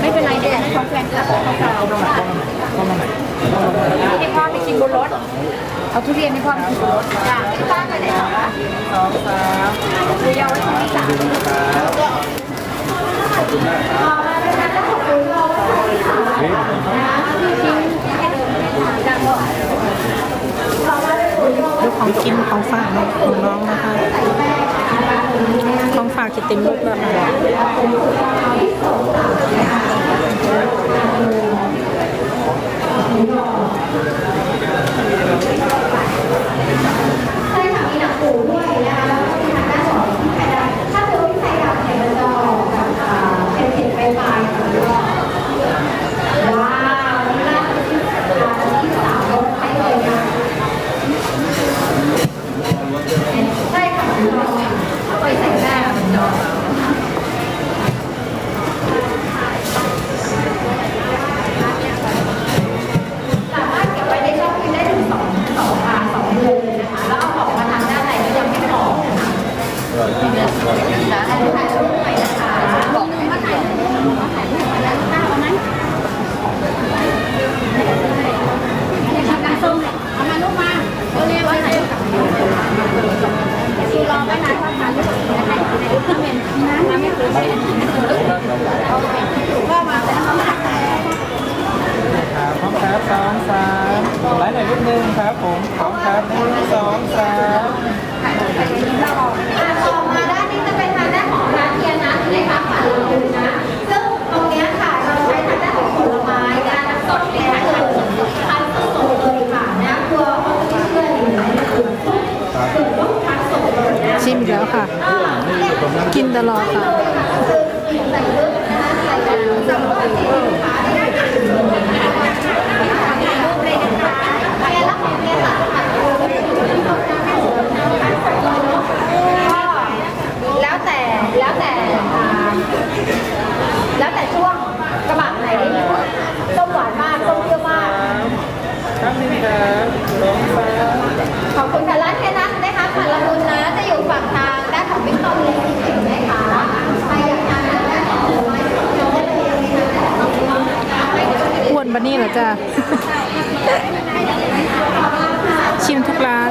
ไม่เป็นไรเดี๋ยวให้เขาแฟนคลับเขาจเอาเราไหนให้พ่อไปกินบนรถเอาทุเรียนให้พ่อไปกินบนรถจ้ะป้าไปไหนต่อคะสองสามดูยาวไว้ที่สามขอบคุณมากครับขอบคุณเรานี่คุณนะทิ้งแค่เดิมไม่ได้ดังหรอก ดูของกินของฝากของน้องนะคะ ของฝากกิเติมุกแล้คะใช่ค่ะมีหนังปูด้วยนะคะ 的老板。嗯嗯嗯嗯 อ้วนบันนี่เหรอจ้ะชิมทุกร้าน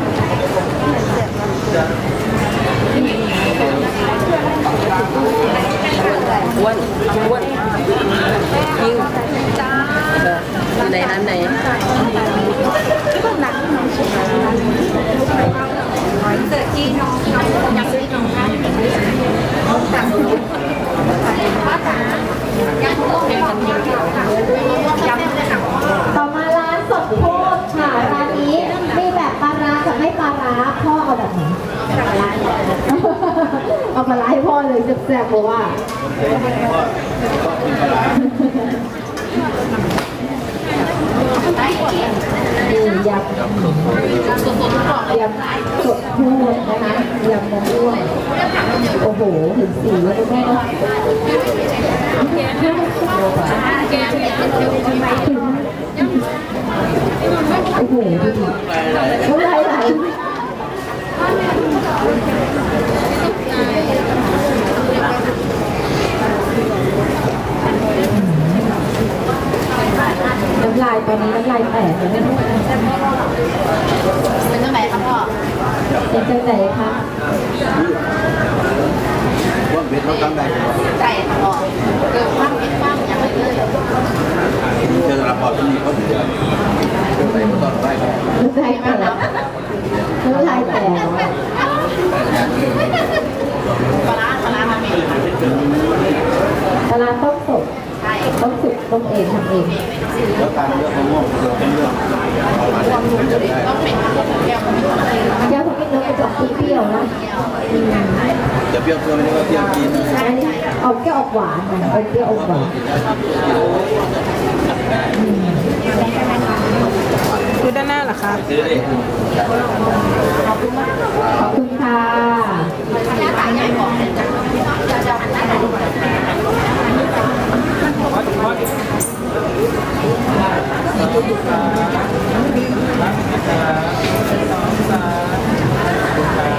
ยำยำสดพูดนะคะยำมะม่วงโอ้โหถึงสีแล้วแม่ก็โอ้โหดูดิ ซื้อดิขอบคุณค่ะ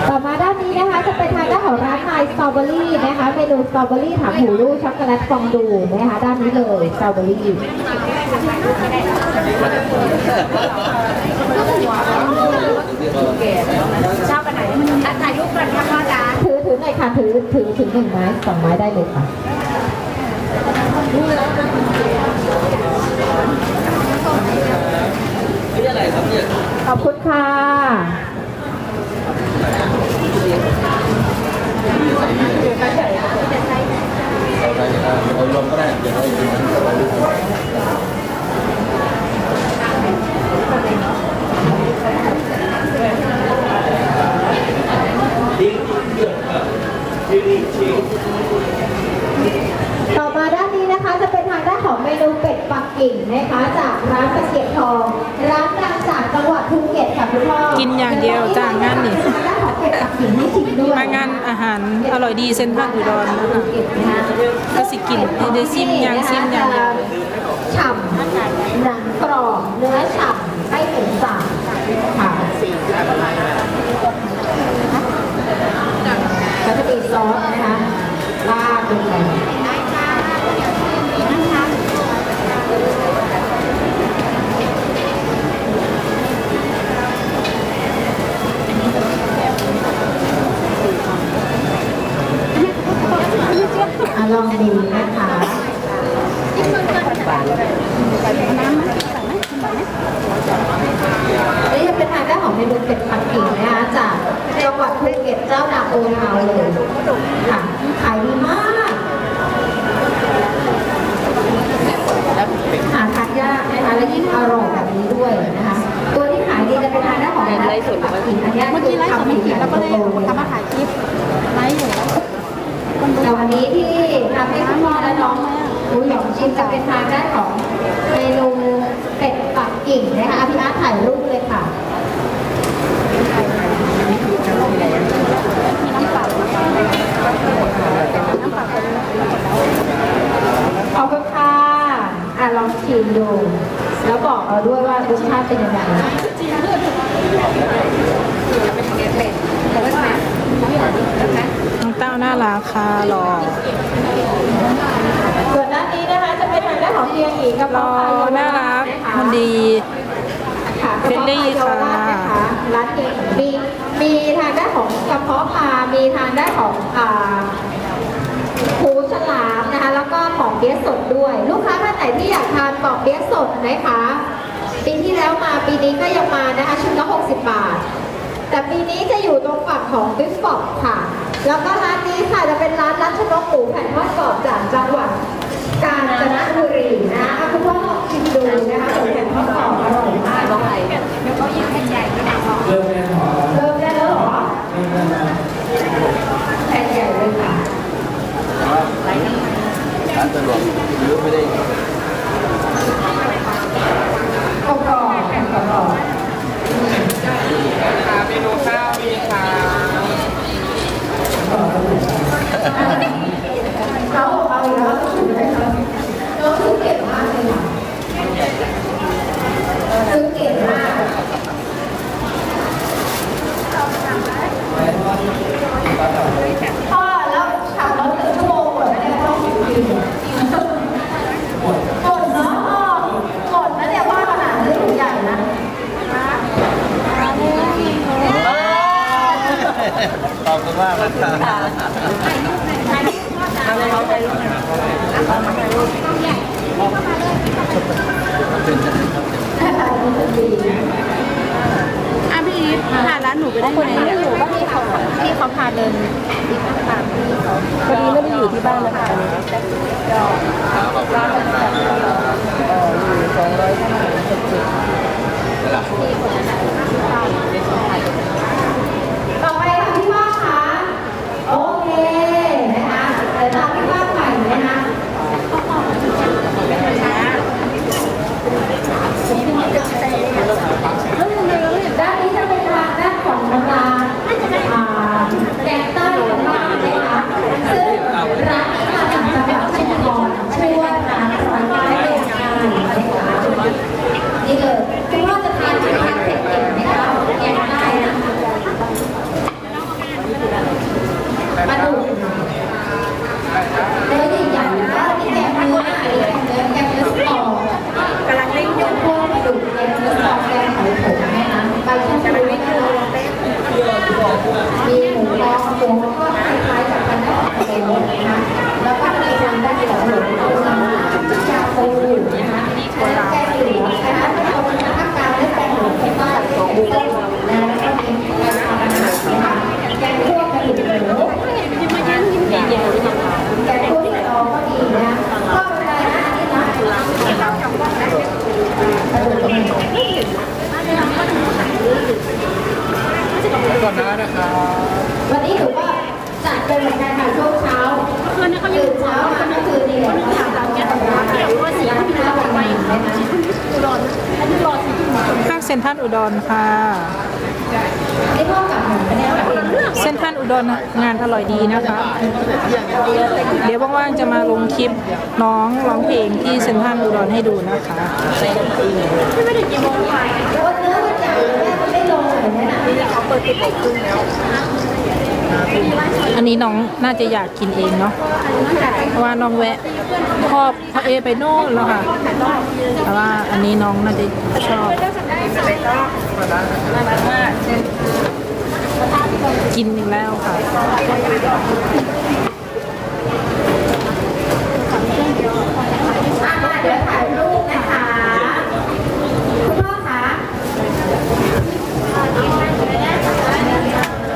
ต่อมาด้านนี้นะคะจะเป็นทางด้านของร้านนายสตรอเบอรี่นะคะเมนูสตรอเบอรี่ถังหูรูดช็อกโกแลตฟองดูนะคะด้านนี้เลยสตรอเบอรี่ ชอบไปไหนอันถ่ายรูปก่นค่ะพ่อจ๋าถือถือหน่อยค่ะถือถือถือหนึ่งไม้สองไม้ได้เลยค่ะขอบคุณค่ะเอาลมก็ได้เดี๋ยวเรา ดีเซ็นทรัลอุดรก็สิกินเด้ซิมยังซิมยัง Amém. รักค่ะหล่อส่วนด้านนี้นะคะจะเป็นทางด้านของเฮียอีกับหล่อน่ารักมันดี ค่ะเฟรนลี่ค่ะนะคะร้านเฮียอีมีมีทางด้านของกระเพาะปลา มีทางด้านของอ่าหูฉลามนะคะ แล้วก็ของเปี๊ยะสดด้วย ลูกค้าท่านไหนที่อยากทานปอกเปี๊ยะสดนะคะปีที่แล้วมาปีนี้ก็ยังมานะคะชุดละ60 บาท แต่ปีนี้จะอยู่ตรงฝั่งของบิ๊กฟอกค่ะ แล้วก็ร้านนี้ค่ะจะเป็นร้านรัชนกหมูแผ่นทอดกรอบจากจังหวัดกาญจนบุรีนะคะเอาคุณพ่อลองชิมดูนะคะหมูแผ่นทอดกรอบอร่อยมากบอกอะไรเดี๋ยวเขายิงแผ่นใหญ่ที่ไหนบอกเริ่มแน่นอนเริ่มได้แล้วเหรอแผ่นใหญ่เลยค่ะร้านสะดวกซื้อไม่ได้ กรอบๆแผ่นกรอบ ค่ะเมนูข้าวมีค่ะ ๆเขาเอาอีกแล้วต้องถือให้เขาน้องซื้อเก่งมากเลยค่ะซื้อเก่งมาก พ่อแล้วขับรถถึงชั่วโมงกว่าจะได้ต้องถึงคิวหมดเนาะหมดนะเนี่ยว่าขนาดนี้ถุงใหญ่นะ ขอบคุณมากนะครับ อะพี่อีทพาร้านหนูไปได้ไหมไม่อยู่ก็พี่เขาพี่เขาพาเดินตามพี่เขาพอดีไม่ได้อยู่ที่บ้านนะคะอัน นี้ต่อไปค่ะพี่ว่าคะโอเคนะคะเดี๋ยวตามพี่ว่าใหม่นะคะด้านนี้จะเป็นทางด้านของร้าอ่าแกงใต้ของบ้านนะคะซึ่งร้านนี้มาจากจังหวัดชุมพรชื่อว่าร้านร้อยไม้เบงานนะคะ นี่เลยคุณพ่อจะทานทานเผ็ดเก่งไหมคะแกงใต้นะปลาดุกเนื้อใหญ่ๆแล้วนี่แกงเนื้อแกงเนื้อแกงเนื้อสตอกำลังเล่นยกพวกปลาดุกแกงเนื้อสตอแกงไข่ผงนะคะใบชะพลูนะคะมีหมูยอหมูก็คล้ายๆกับกันได้ของเองนะคะแล้วก็มีทางด้านของหมูปูนะคะชาปูนะคะแล้วแกงเหลืองนะคะถ้าเป็นภาคกลางได้แกงเหลืองเป็นบ้านของบุฟเฟ่ต์นะแล้วก็มีแกงทำอาหารนะคะแกงคั่วกระดูกหมู แกงคั่วที่เราก็ดีนะก็เป็นไรนะอันนี้นะกระดูกหมู ก่อนนะนะครับ วันนี้หนูก็จัดเป็นเหมือนกันค่ะช่วงเช้าตื่นเช้ามาก็คือนี่แหละทำตามแก้ปัญหาว่าสีที่เราไปนะคะ ข้างเซ็นทรัลอุดรค่ะ นี่พ่อกลับหนูไปเนี่ยค่ะ เซ็นทรัลอุดร งานอร่อยดีนะคะ เดี๋ยวว่างๆจะมาลงคลิปน้องร้องเพลงที่เซ็นทรัลอุดรให้ดูนะคะวันเนื้อมันใหญ่เลยแม่มันไม่ลงเลยเนี่ยเขาเปิดติดครึ่งแล้วอันนี้น้องน่าจะอยากกินเองเนาะเพราะว่าน้องแวะพ่อพ่อเอไปโน่นแล้วค่ะแต่ว่าอันนี้น้องน่าจะชอบ กินอีกแล้วค่ะอะเดี๋ยวถ่ายรูปนะคะคุณพ่อคะ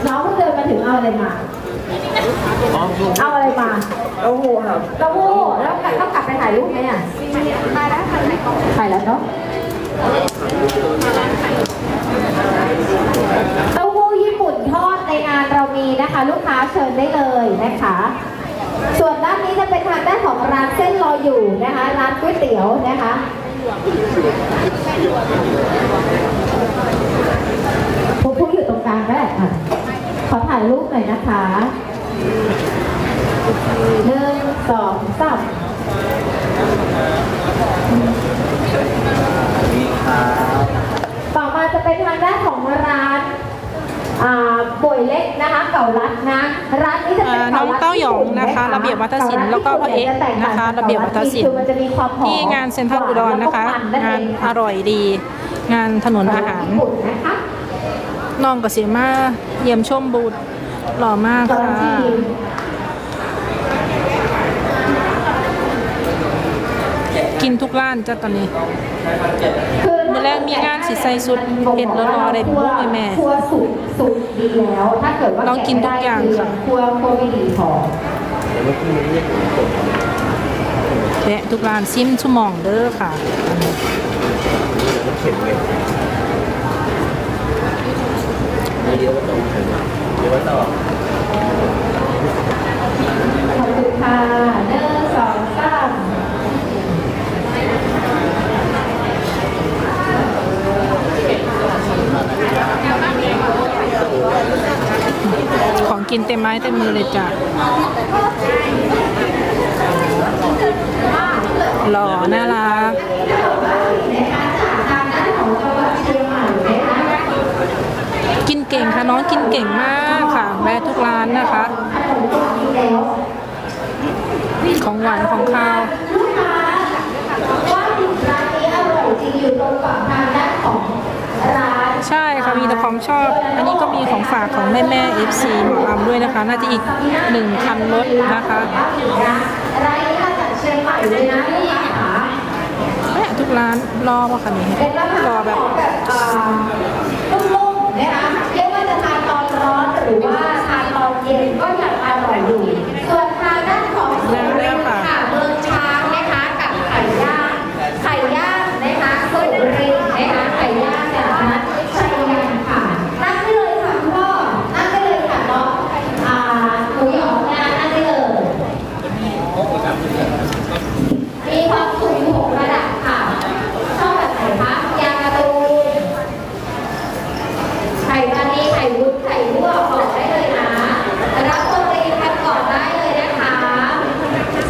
น้องเพิ่งเดินมาถึงเอาอะไรมา เอาอะไรมาเต้าหู้ครับเต้าหู้แล้วต้องกลับไปถ่ายรูปไหมอะถ่ายแล้วถ่ายแล้วเนาะ งานเรามีนะคะลูกค้าเชิญได้เลยนะคะ ส่วนด้านนี้จะเป็นทางด้านของร้านเส้นรออยู่นะคะ ร้านก๋วยเตี๋ยวนะคะผู้ผู้อยู่ตรงกลางได้อะขอถ่ายรูปหน่อยนะคะหนึ่งสองสามนี่ครับต่อมาจะเป็นทางด้านของร้านอ่า ป่วยเล็กนะคะเก่ารัดนะร้านนี้จะเป็นอ่าน้องเต้ายองนะคะ ระเบียบวัฒนศิลป์แล้วก็พ่อเอ๊ะนะคะ ระเบียบวัฒนศิลป์คือมันจะมีความหอมที่งานเซ็นทรัลอุดรนะคะแล้วก็มังานเองอร่อยดี งานถนนอาหารญี่ปุ่นนะคะน้องกับเสียมาเยี่ยมชมบูธหล่อมากตอนค่ะที่กินทุกร้านจ้ะตอนนี้คือมื้อแรกมีงาน สิใส่สุดเผ็ดแล้วรอได้พวกแม่ๆครัวสุกสุกดีแล้ว ถ้าเกิดว่าลองกินทุกอย่างค่ะครัวครัวไม่ดีพอแวะทุกร้านซิมชั่วโมองเด้อค่ะมีเยอะว่าต่อเยอะว่าต่อขอบคุณค่ะหนึ่งสองสาม ของกินเต็มไม้เต็มมือเลยจ้ะหล่อน่ารักกินเก่งค่ะน้องกินเก่งมากค่ะแวะทุกร้านนะคะ ของหวานของข้าวลูกค้าวร้านนี้อร่อยจริงอยู่ตรงฝั่งทางด้านของร้าน ใช่ค่ะมีแต่ของชอบ อันนี้ก็มีของฝากของแม่แม่ FC หมอลำด้วยนะคะ น่าจะอีกหนึ่งคันรถนะคะร้านนี้มาจากเชียงใหม่เลยนะลูกค้าขาแวะทุกร้านรอว่าคันนี้เป็นรอแบบแบบอ่านุ่มๆนะคะเรียกว่าจะทานตอนร้อนหรือว่าทานตอนเย็นก็ยังอร่อยอยู่ส่วนทางด้านของสุรินทร์ค่ะเมืองช้างนะคะกับไข่ย่างไข่ย่างนะคะสุรินทร์นะคะไข่ย่างจากร้านชัยยันค่ะนั่งได้เลยค่ะคุณพ่อนั่งได้เลยค่ะน้องอ่าหมูหยองนะนั่งได้เลย มีความสูงหกระดับค่ะ ชอบแบบไหนคะยางการะตูนไข่ปลานีไข่วุ้นไข่ลวกบอกได้เลยนะ รับตัวรีกันก่อนได้เลยนะคะ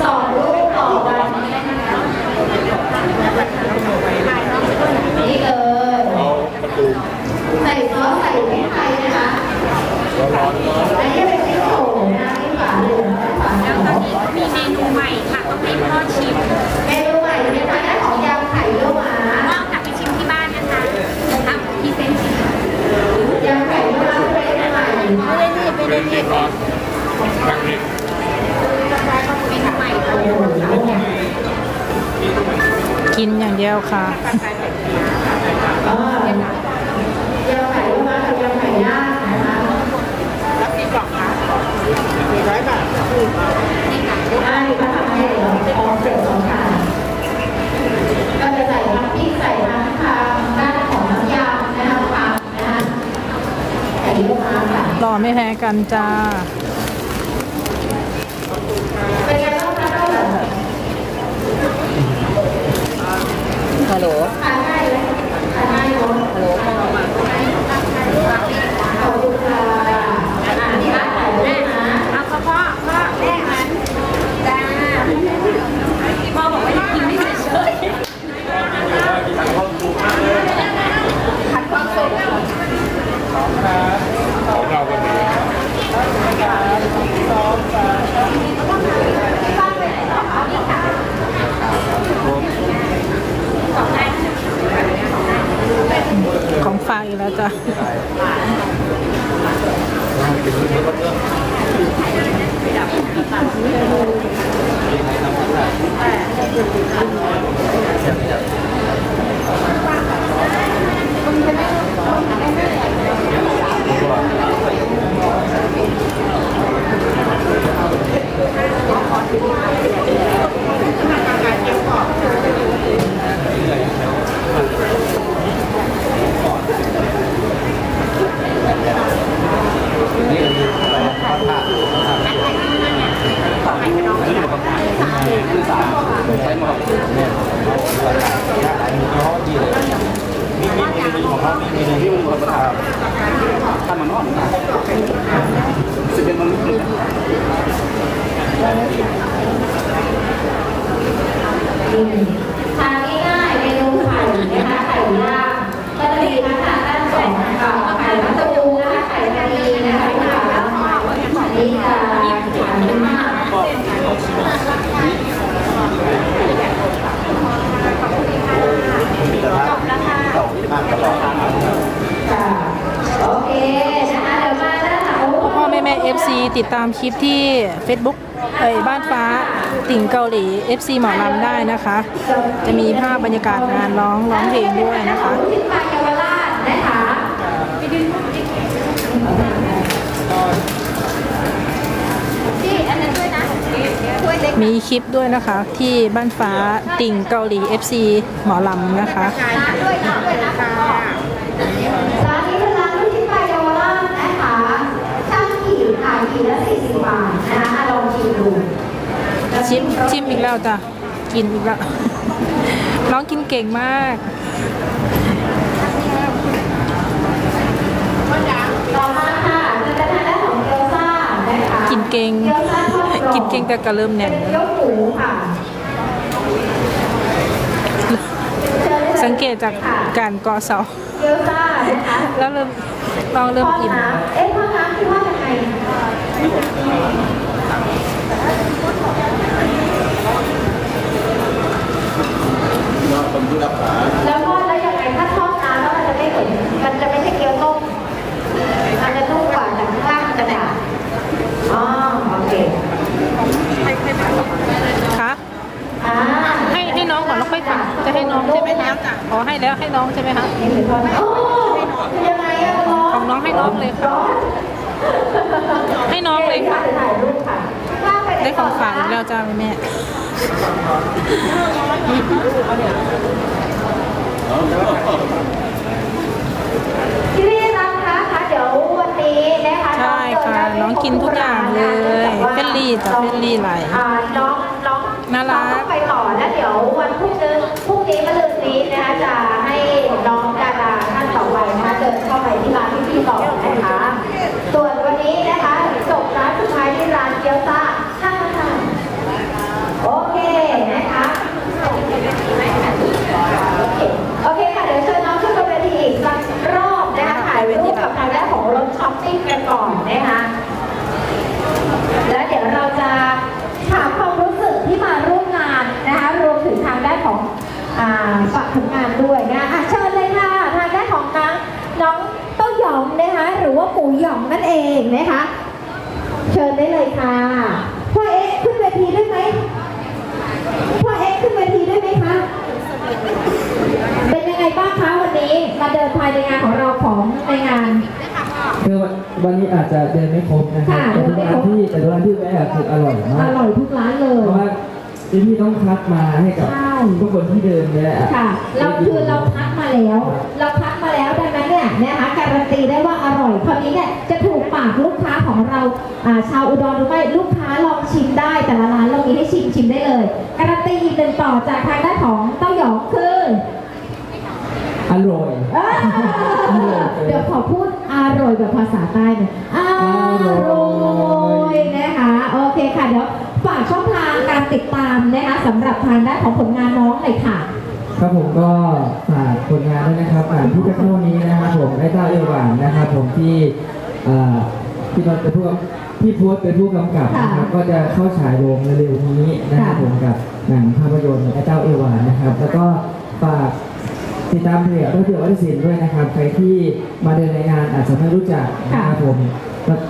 สองลูกต่อวันนี่เลย ใส่ซอสใส่พริกไทยนะคะอันนี้เป็นซี่โครงนะที่ฝาเหลืองฝาเหลืองมีเมนูใหม่ค่ะต้องให้พ่อชิมเมนูใหม่เป็นทางด้านของยำไข่เยี่ยวม้านอกจากไปชิมที่บ้านนะคะทำพรีเซนต์ชิมยำไข่เยี่ยวม้าเป็นใหม่ไม่ได้รีบไม่ได้รีบเมนูใหม่ค่ะกินอย่างเดียวค่ะ อ๋อยำไข่เยี่ยวม้ากับยำไข่ย่างนะคะรับกี่กล่องคะสี่ ร้อยบาทได้ค่ะให้เดี๋ยวออกเสร็จสองค่ะก็จะใส่ทั้งพริกใส่ทั้งทางด้านของน้ำยำนะคะผักนะคะไข่เยี่ยวม้าค่ะหล่อไม่แพ้กันจ้าเป็นไงบ้างคะเจ้าหนูฮัลโหล FC ติดตามคลิปที่ Facebook เอ้ยบ้านฟ้าติ่งเกาหลี FC หมอลำได้นะคะ จะมีภาพบรรยากาศงานร้องร้องเพลงด้วยนะคะที่ปาเยาวราชนะคะที่อันนั้นด้วยนะถ้วยเล็กมีคลิปด้วยนะคะที่บ้านฟ้าติ่งเกาหลี FC หมอลำนะคะ ดขายขีดละ40บาทนะคะอะลองชิมดูชิมชิมอีกแล้วจ้ะกินอีกแล้ว น้องกินเก่งมากต่อมาค่ะจะเป็นทางด้านของเกี๊ยวซ่านะคะกินเก่ง เกี๊ยวซ่าทอดกรอบกินเก่งแต่ก็เริ่มแน่น เกี๊ยวหมูค่ะชิญลยค่ะสังเกตจากการเกาะเสา เกี๊ยวซ่านะคะแล้วเริ่มน้องเริ่มทอดอิ่ม น้ำเอ๊ะทอดน้ำคือว่ายังไง นอนคนที่รับขาแล้วทอดแล้วยังไงถ้าทอดน้ำแล้วมันจะไม่เหมือนมันจะไม่ใช่เกี๊ยวต้มมันจะนุ่มกว่าแต่ข้างล่างมันจะหนาอ๋อโอเคคะอ่าให้ให้น้องก่อนแล้วค่อยฝากจะให้น้องใช่ไหมคะอ๋อให้แล้วให้น้องใช่ไหมคะนี่คือทอดโอ้ยังไงอะร้อของน้องให้น้องเลยค่ะ ร้อน ให้น้องเลยค่ะถ่ายรูปค่ะข้ามปหนได้ของต่ฝากอีกแล้วจ้าแม่พี่พี่รักคะคะเดี๋ยววันนี้นะคะใช่ค่ะน้องกินทุกอย่างเลยเฟรนลี่จ้ะเฟรนลี่ไหลอ่าน้องน้องน่ารักองต้องไปต่อแล้วเดี๋ยววันพรุ่งนี้พรุ่งนี้มะรืนนี้นะคะจะให้น้องดาราท่านต่อไปนะคะเดินเข้าไปที่ร้านพี่พี่ต่อนะคะ ส่วนวันนี้นะคะจบร้านสุดท้ายที่ร้านเกี๊ยวซ่าข้างทางโอเคนะคะโอเคโอเคค่ะเดี๋ยวเชิญน้องขึ้นบนเวทีอีกสักรอบนะคะถ่ายรูปกับทางด้านของิ้งกันก่อนนะคะแล้วเดี๋ยวเราจะถามความรู้สึกที่มาร่วมงานนะคะรวมถึงทางด้านของอ่าฝากผลงานด้วยนะะเชิญเลยค่ะทางด้านของน้องน้องเต้าหยองนะคะหรือว่าหมูหยองนั่นเองนะคะเชิญได้เลยค่ะพ่อเอ๊ะขึ้นเวทีได้ไหมพ่อเอ๊ะขึ้นเวทีได้ไหมคะเป็นยังไงบ้างคะวันนี้มาเดินภายในงานของเราของในงาน วันนี้อาจจะเดินไม่ครบนะครับค่ะแต่ทุกร้านที่แต่ทุกร้านที่แวะคืออร่อยอมากร่อยทุกร้านเลเพย ราะว่าที่พี่ต้องคัดมาให้กับใช่ ทุกคนที่เดินเนี่ยค่ะ เราคือเราคัดมาแล้ว เราคัดมาแล้วดังนั้นเนี่ยนะคะการันตีได้ว่าอร่อยคราวนี้เนี่ยจะถูกปากลูกค้าของเราอ่าชาวอุดรหรือไม่ลูกค้าลองชิมได้แต่ละร้านเรามีให้ชิมชิมได้เลยการันตีอีกหนึ่งต่อจากทางด้านของเต้าหยองคือ อร่อย เอ้ยเดี๋ยวขอพูด อร่อยแบบภาษาใต้หน่อยอร่อยนะคะโอเคค่ะเดี๋ยวฝากช่องทางการติดตามนะคะสำหรับทางด้านของผลงานน้องหน่อยค่ะ ครับผมก็ฝากผลงานด้วยนะครับอ่านที่จะเข้านี้นะครับผมไอ้เต้าเอวหวานนะครับผมที่เอ่อที่นนท์เป็นผู้กำที่โพสต์เป็นผู้กำกับนะครับก็จะเข้าฉายโรงเร็วๆนี้นะครับผมกับหนังภาพยนตร์ไอ้เต้าเอวหวานนะครับ แล้วก็ฝาก ติดตามเพจด้วยเผื่อวัฒนศิลป์ด้วยนะครับ ใครที่มาเดินในงานอาจจะไม่รู้จักนะครับผมแล้ว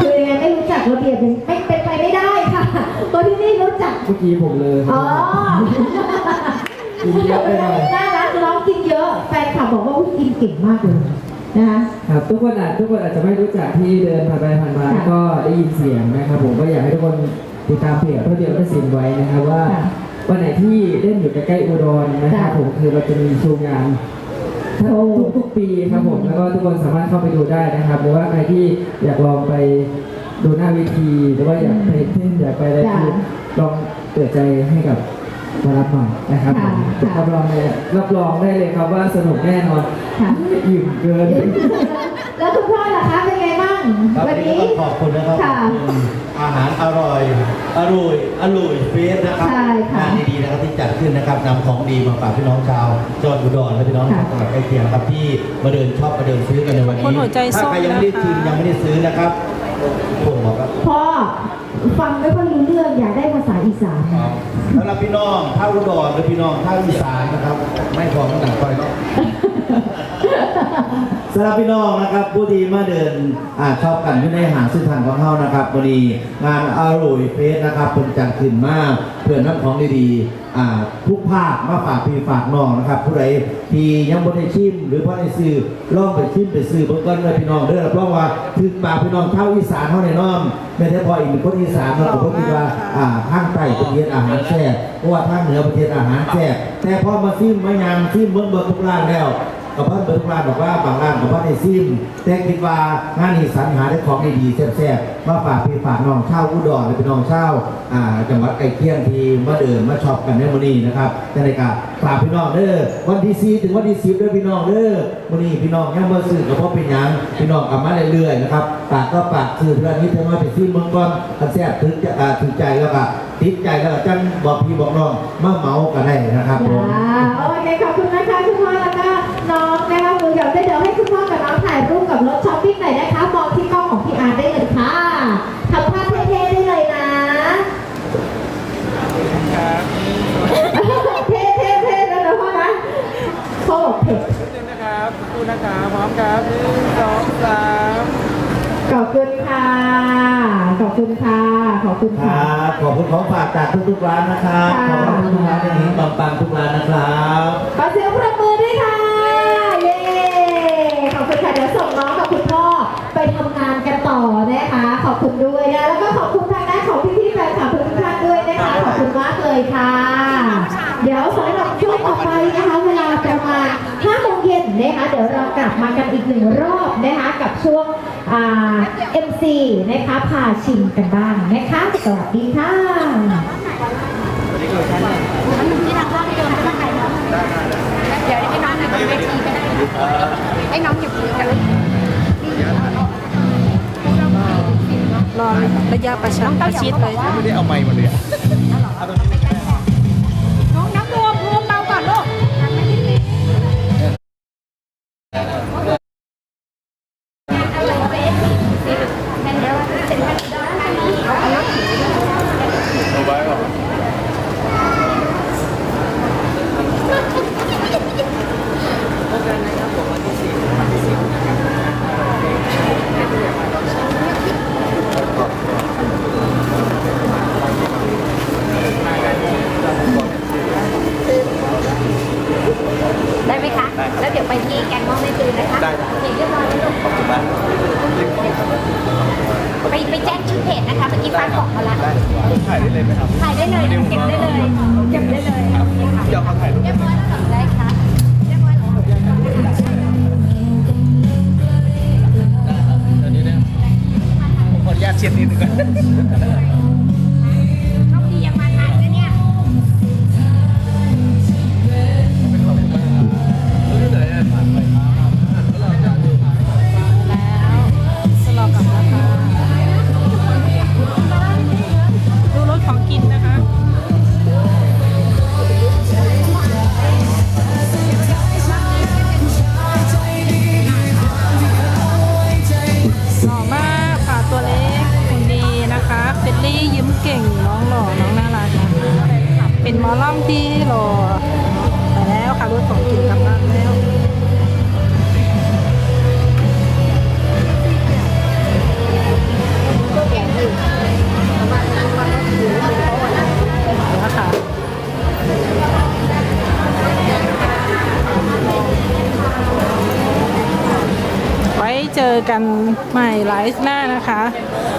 คือยังไงไม่รู้จักระเบียบไม่เป็นไปไม่ได้ค่ะตัวที่นี่รู้จัก เมื่อกี้ผมเลยอ๋อ กินเยอะไปหน่อยน่ารักน้องกินเยอะแฟนคลับบอกว่าอุ๊ยกินเก่งมากเลยนะคะครับทุกคนอาจทุกคนอาจจะไม่รู้จักที่เดินผ่านไปผ่านมาค่ะก็ได้ยินเสียงนะครับ ผมก็อยากให้ทุกคนติดตามเพจเพื่อเดียวได้สินไว้นะครับว่าค่ะ วันไหนที่เล่นอยู่ใกล้ๆอุดรนะครับค่ะผมคือเราจะมีโชว์งานโชว์ทุกๆปีครับผมแล้วก็ทุกคนสามารถเข้าไปดูได้นะครับ หรือว่าใครที่อยากลองไปดูหน้าเวทีหรือว่าอยากไปเต้นอยากไปอะไรค่ะคือลองเปิดใจให้กับมารับหน่อยนะครับผมค่ะรับรองเลยรับรองได้เลยครับว่าสนุกแน่นอนค่ะอิ่มเกิน แล้วคุณพ่อล่ะคะเป็นไงบ้าง ครับวันวันนี้นี้ต้องขอบคุณนะครับค่ะ ขอบคุณอาหารอร่อย อร่อย อร่อยเฟสนะครับใช่ค่ะงานดีๆนะครับที่จัดขึ้นนะครับนำของดีมาฝากพี่น้องชาวจังหวัดอุดรและพี่น้องค่ะจังหวัดใกล้เคียงนะครับที่มาเดินชอบมาเดินซื้อกันในวันนี้คนหัวใจส้ถ้ามใครยังไม่ได้นะคะ ชิมยังไม่ได้ซื้อนะครับผมบอกครับ พ่อฟังไม่ค่อยรู้เรื่องอยากได้ภาษาอีสานสำหรับพี่น้องท่าอุดรและพี่น้องท่าอีสานนะครับ ไม่พอต้องดังไฟเนาะ สำหรับพี่น้องนะครับผู้ที่มาเดินอ่าชอบกันที่ในหางซื้อทางของเฮานะครับวันนี้งานอร่อยเฟสนะครับเป็นจัดขึ้นมากเพื่อนน้ำของดีๆอ่าทุกภาคมาฝากพี่ฝากน้องนะครับ ผู้ใดที่ยังบ่ได้ชิม หรือพ่อได้ซื้อลองไปชิมไปซื้อเบิ่งก่อนเลยพี่น้องเด้อรับรองว่าถึงปากพี่น้องเท่าอีสานเท่าแน่นอนไม่ใช่พออีกเป็นคนอีสานเราก็คิดว่าอ่าทางใต้ประเทศอาหารแซ่บเพราะว่าทางเหนือประเทศอาหารแซ่บแต่พอมาซิมมายามซิมเบิ่งเบิ่งทุกร้านแล้ว กับเพื่อนเบิร์ดร้านบอกว่าบางร้านกับว่าในซิมแต่คิดว่างานนี้สรรหาได้ของดีๆแซ่บๆมาฝากพี่ฝากน้องเช่าอุดรและพี่น้องเช่าจังหวัดใกล้เคียงที่มาเดินมาช็อปกันในมื้อนี้นะครับในรายการฝากพี่น้องเด้อวันที่4ถึงวันที่10เด้อพี่น้องเด้อมื้อนี้พี่น้องยังบ่ซื้อก็เพราะเป็นยังพี่น้องกลับมาเรื่อยๆนะครับปากก็ปากซื้อเพื่อนนี้จะมาไปซิมเมืองก่อนถ้าแซ่บถึงจะถึงใจแล้วก็ติดใจแล้วก็จังบอกพี่บอกน้องมาเหมากันได้นะครับผมโอเคขอบคุณนะคะคุณพ่อแล้วก็ น้องนะคะมือเดี๋ยวเดี๋ยวให้คุณพ่อกับน้องถ่ายรูปกับรถช้อปปิ้งหน่อยนะคะมองที่กล้องของพี่อาร์ตได้เลยค่ะทำท่าเท่ๆได้เลยนะเท่ๆเท่ๆแล้วนะพ่อนะพ่อบอกเผ็ดนะครับขอบคุณนะครับพร้อมครับหนึ่งสองสามขอบคุณค่ะ ขอบคุณค่ะ ขอบคุณคค่ะ รับขอบคุณของฝากจากทุกๆร้านนะครับขค่ะอบคุณทุกร้านในนี้ปังๆทุกร้านนะครับ ขอเสียงปรบมือด้วยค่ะ เย้ ขอบคุณค่ะ เดี๋ยวส่งน้องกับคุณพ่อไปทำงานกันต่อนะคะ ข อบคุณด้วยนะแล้วก็ขอบคุณทางด้านของพี่ๆแฟนคลับทุกท่านด้วยนะคะขอบคุณมากเลยค่ะ เดี๋ยวสำหรับช่วงต่อไปนะคะเวลาประมาณ5โมงเย็นนะคะเดี๋ยวเรากลับมากันอีกหนึ่งรอบนะคะกับช่วงอ่า MC นะคะพาชิมกันบ้างนะคะสวัสดีค่ะที่ทางเข้าที่เดิมจะมาถ่ายน้องเดี๋ยวให้น้องอยู่บนเวทีก็ได้ให้น้องอยู่คุยกัน รอระยะประชันประชิดเลย ไม่ได้เอาไม้มาเลยอะน้ อลล่ำที่หล่อไปแล้วค่ะรถของกินกำลับบ้านแล้วแล้วค่ะไว้เจอกันใหม่ไลฟ์หน้านะคะ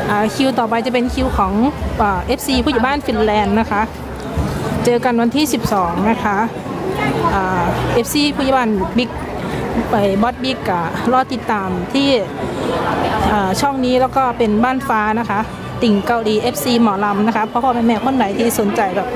อ่าคิวต่อไปจะเป็นคิวของเอฟซีผู้ใหญ่บ้านฟินแลนด์นะคะ เจอกันวันที่ 12 นะคะเอฟซีผู้ใหญ่บ้าลบิ๊กไปบอสบิ๊กอะรอติดตามที่ช่องนี้แล้วก็เป็นบ้านฟ้านะคะ ติ่งเกาหลี FC หมอลำนะคะพ่อพ่อแม่แม่คนไหนที่สนใจแบบ